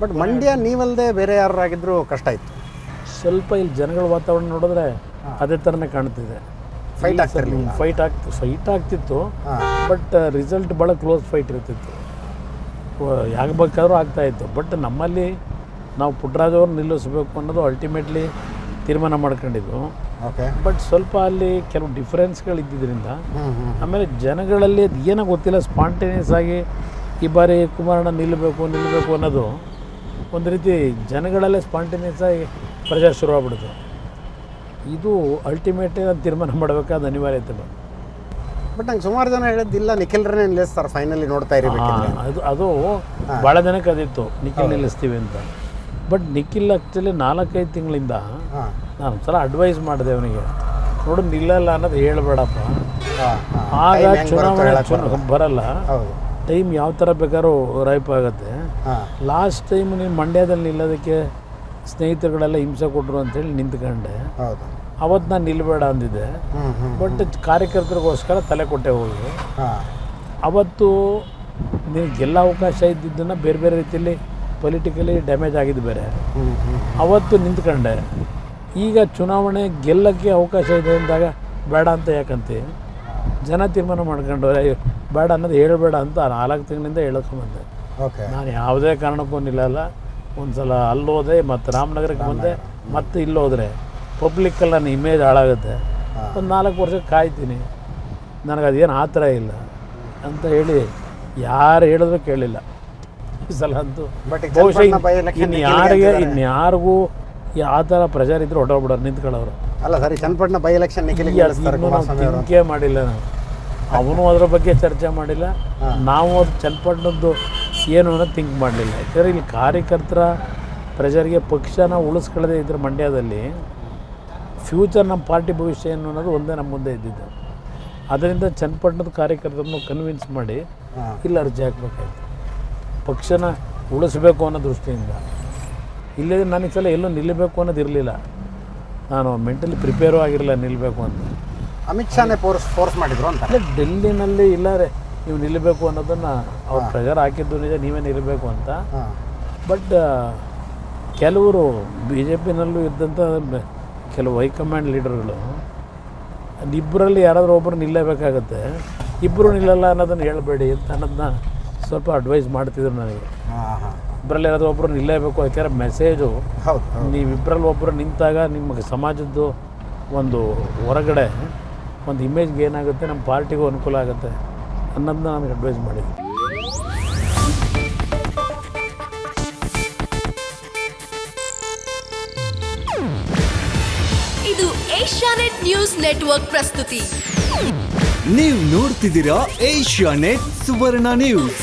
But Mandya ನೀವಲ್ಲದೆ ಬೇರೆ ಯಾರಾಗಿದ್ರು ಕಷ್ಟ ಇತ್ತು? ಸ್ವಲ್ಪ ಇಲ್ಲಿ ಜನಗಳ ವಾತಾವರಣ ನೋಡಿದ್ರೆ ಅದೇ ಥರನೇ ಕಾಣ್ತಿದೆ. ಫೈಟ್ ಆಗ್ತಿರಲಿಲ್ಲ ಫೈಟ್ ಆಗ್ತಿ ಫೈಟ್ ಆಗ್ತಿತ್ತು. ಬಟ್ ರಿಸಲ್ಟ್ ಭಾಳ ಕ್ಲೋಸ್ ಫೈಟ್ ಇರ್ತಿತ್ತು. ಯಾಕೆ ಬೇಕಾದ್ರೂ ಆಗ್ತಾಯಿತ್ತು ಬಟ್ ನಮ್ಮಲ್ಲಿ ನಾವು ಪುಟ್ಟರಾಜ್ ಅವ್ರು ನಿಲ್ಲಿಸ್ಬೇಕು ಅನ್ನೋದು ಅಲ್ಟಿಮೇಟ್ಲಿ ತೀರ್ಮಾನ ಮಾಡ್ಕೊಂಡಿದ್ದು ಓಕೆ. ಬಟ್ ಸ್ವಲ್ಪ ಅಲ್ಲಿ ಕೆಲವು ಡಿಫ್ರೆನ್ಸ್ಗಳು ಇದ್ದಿದ್ದರಿಂದ ಆಮೇಲೆ ಜನಗಳಲ್ಲಿ ಅದು ಏನೋ ಗೊತ್ತಿಲ್ಲ ಸ್ಪಾಂಟೇನಿಯಸ್ ಆಗಿ ಈ ಬಾರಿ ಕುಮಾರಣ್ಣ ನಿಲ್ಲಬೇಕು ನಿಲ್ಲಬೇಕು ಅನ್ನೋದು ಒಂದು ರೀತಿ ಜನಗಳಲ್ಲೇ ಸ್ಪಾಂಟೇನಿಯಸ್ ಆಗಿ ಪ್ರಚಾರ ಶುರುವಾಗ್ಬಿಡ್ತು ಇದು ಅಲ್ಟಿಮೇಟ್ ತೀರ್ಮಾನ ಮಾಡಬೇಕಾದ ಅನಿವಾರ್ಯತೆ ಇತ್ತು ಬಟ್ ನಂಗೆ ಸುಮಾರು ಜನ ಹೇಳಿದ್ದಿಲ್ಲ ನಿಖಿಲ್ರನ್ನೇ ನಿಲ್ಲಿಸ್ತಾರೆ ಫೈನಲಿ ನೋಡ್ತಾ ಇರಿ ಅದು ಅದು ಭಾಳ ಜನಕ್ಕೆ ಅದಿತ್ತು ನಿಖಿಲ್ ನಿಲ್ಲಿಸ್ತೀವಿ ಅಂತ. ಬಟ್ ನಿಖಿಲ್ ಆ್ಯಕ್ಚುಲಿ ನಾಲ್ಕೈದು ತಿಂಗಳಿಂದ ನಾನು ಒಂದ್ಸಲ ಅಡ್ವೈಸ್ ಮಾಡಿದೆ ಅವನಿಗೆ. ನೋಡು ನಿಲ್ಲಲ್ಲ ಅನ್ನೋದು ಹೇಳ್ಬೇಡಪ್ಪ. ಆಗ ಚುನಾವಣೆ ಬರಲ್ಲ. ಟೈಮ್ ಯಾವ ಥರ ಬೇಕಾದ್ರೂ ರೈಪ್ ಆಗುತ್ತೆ. ಲಾಸ್ಟ್ ಟೈಮ್ ನೀನು ಮಂಡ್ಯದಲ್ಲಿ ನಿಲ್ಲೋದಕ್ಕೆ ಸ್ನೇಹಿತರುಗಳೆಲ್ಲ ಹಿಂಸೆ ಕೊಟ್ಟರು ಅಂತೇಳಿ ನಿಂತ್ಕೊಂಡೆ. ಹೌದು. ಅವತ್ತು ನಾನು ನಿಲ್ಲಬೇಡ ಅಂದಿದ್ದೆ. ಬಟ್ ಕಾರ್ಯಕರ್ತರಿಗೋಸ್ಕರ ತಲೆ ಕೊಟ್ಟೆ ಹೋಗಿ. ಹಾಂ. ಅವತ್ತು ಗೆಲ್ಲ ಅವಕಾಶ ಇದ್ದಿದ್ದನ್ನು ಬೇರೆ ಬೇರೆ ರೀತಿಯಲ್ಲಿ ಪೊಲಿಟಿಕಲಿ ಡ್ಯಾಮೇಜ್ ಆಗಿದ್ದು ಬೇರೆ. ಅವತ್ತು ನಿಂತ್ಕೊಂಡೆ. ಈಗ ಚುನಾವಣೆ ಗೆಲ್ಲಕ್ಕೆ ಅವಕಾಶ ಇದೆ ಅಂದಾಗ ಬೇಡ ಅಂತ ಯಾಕಂತ? ಜನ ತೀರ್ಮಾನ ಮಾಡ್ಕೊಂಡು "ಏ, ಬೇಡ ಅನ್ನೋದು ಹೇಳಬೇಡ ಅಂತ ನಾಲ್ಕು ತಿಂಗಳಿಂದ ಹೇಳಕೊಂಬಂದೆ ಓಕೆ ನಾನು ಯಾವುದೇ ಕಾರಣಕ್ಕೂ ನಿಲ್ಲಲ್ಲ. ಒಂದು ಸಲ ಅಲ್ಲೋದೆ ಮತ್ತು ರಾಮನಗರಕ್ಕೆ ಬಂದೆ ಮತ್ತೆ ಇಲ್ಲೋದ್ರೆ ಪಬ್ಲಿಕ್ಕಲ್ಲಿ ನನ್ನ ಇಮೇಜ್ ಹಾಳಾಗುತ್ತೆ. ಒಂದು ನಾಲ್ಕು ವರ್ಷ ಕಾಯ್ತೀನಿ. ನನಗೆ ಅದೇನು ಆ ಥರ ಇಲ್ಲ ಅಂತ ಹೇಳಿ ಯಾರು ಹೇಳಿದ್ರು ಕೇಳಿಲ್ಲ. ಈ ಸಲ ಅಂತೂ ಬಹುಶಃ ಇನ್ನು ಯಾರಿಗೆ ಇನ್ಯಾರಿಗೂ ಇನ್ನು ಯಾರಿಗೂ ಆ ಥರ ಪ್ರೆಷರ್ ಇದ್ರೆ ನಿಂತ್ಕೊಳ್ಳೋರು. ಅಲ್ಲ ಸರಿ ಚನ್ನಪಟ್ಟಣ ಬೈ ಎಲೆಕ್ಷನ್ ಮಾಡಿಲ್ಲ ನಾವು ಅವನು ಅದ್ರ ಬಗ್ಗೆ ಚರ್ಚೆ ಮಾಡಿಲ್ಲ. ನಾವು ಅದು ಚನ್ನಪಟ್ಟಣದ್ದು ಏನು ಅನ್ನೋದು ಥಿಂಕ್ ಮಾಡಲಿಲ್ಲ. ಯಾಕಂದರೆ ಇಲ್ಲಿ ಕಾರ್ಯಕರ್ತರ ಪ್ರಜರಿಗೆ ಪಕ್ಷನ ಉಳಿಸ್ಕೊಳ್ಳದೇ ಇದ್ದರೆ ಮಂಡ್ಯದಲ್ಲಿ ಫ್ಯೂಚರ್ ನಮ್ಮ ಪಾರ್ಟಿ ಭವಿಷ್ಯ ಏನು ಅನ್ನೋದು ಒಂದೇ ನಮ್ಮ ಮುಂದೆ ಇದ್ದಿದ್ದು. ಅದರಿಂದ ಚನ್ನಪಟ್ಟಣದ ಕಾರ್ಯಕರ್ತರನ್ನು ಕನ್ವಿನ್ಸ್ ಮಾಡಿ ಇಲ್ಲಿ ಅರ್ಜಿ ಹಾಕಬೇಕಾಯ್ತು. ಪಕ್ಷನ ಉಳಿಸ್ಬೇಕು ಅನ್ನೋ ದೃಷ್ಟಿಯಿಂದ. ಇಲ್ಲೇ ನನಗೆ ಸಲ ಎಲ್ಲೂ ನಿಲ್ಲಬೇಕು ಅನ್ನೋದು ಇರಲಿಲ್ಲ. ನಾನು ಮೆಂಟಲಿ ಪ್ರಿಪೇರು ಆಗಿರಲಿಲ್ಲ ನಿಲ್ಲಬೇಕು ಅಂತ. ಅಮಿತ್ ಶಾನೇ ಫೋರ್ಸ್ ಫೋರ್ಸ್ ಮಾಡಿದ್ರು ಅಂತ. ಡೆಲ್ಲಿನಲ್ಲಿ ಇಲ್ಲಾರೆ. ನೀವು ನಿಲ್ಲಬೇಕು ಅನ್ನೋದನ್ನು ಅವ್ರು ಪ್ರೆಷರ್ ಹಾಕಿದ್ದು ನಿಜ ನೀವೇ ನಿಲ್ಲಬೇಕು ಅಂತ. ಬಟ್ ಕೆಲವರು ಬಿ ಜೆ ಪಿನಲ್ಲೂ ಇದ್ದಂಥ ಕೆಲವು ಹೈಕಮಾಂಡ್ ಲೀಡರ್ಗಳು ಇಬ್ಬರಲ್ಲಿ ಯಾರಾದರೂ ಒಬ್ಬರು ನಿಲ್ಲಬೇಕಾಗತ್ತೆ. ಇಬ್ಬರು ನಿಲ್ಲಲ್ಲ ಅನ್ನೋದನ್ನು ಹೇಳಬೇಡಿ ಅಂತ ಅನ್ನೋದನ್ನ ಸ್ವಲ್ಪ ಅಡ್ವೈಸ್ ಮಾಡ್ತಿದ್ರು ನನಗೆ. ಇಬ್ಬರಲ್ಲಿ ಯಾರಾದರೂ ಒಬ್ಬರು ನಿಲ್ಲಬೇಕು ಯಾಕೆಂದ್ರೆ ಮೆಸೇಜು ಹೌದು ನೀವು ನೀವಿಬ್ಬರಲ್ಲಿ ಒಬ್ಬರು ನಿಂತಾಗ ನಿಮಗೆ ಸಮಾಜದ್ದು ಒಂದು ಹೊರಗಡೆ ಒಂದು ಇಮೇಜ್ಗೆ ಏನಾಗುತ್ತೆ ನಮ್ಮ ಪಾರ್ಟಿಗೂ ಅನುಕೂಲ ಆಗುತ್ತೆ. ಅನ್ನೋದನ್ನ ನನಗೆ ಅಡ್ವೈಸ್ ಮಾಡಿದ್ದೆ. ಇದು ಏಷ್ಯಾನೆಟ್ ನ್ಯೂಸ್ ನೆಟ್ವರ್ಕ್ ಪ್ರಸ್ತುತಿ. ನೀವು ನೋಡ್ತಿದ್ದೀರಾ ಏಷ್ಯಾ ನೆಟ್ ಸುವರ್ಣ ನ್ಯೂಸ್.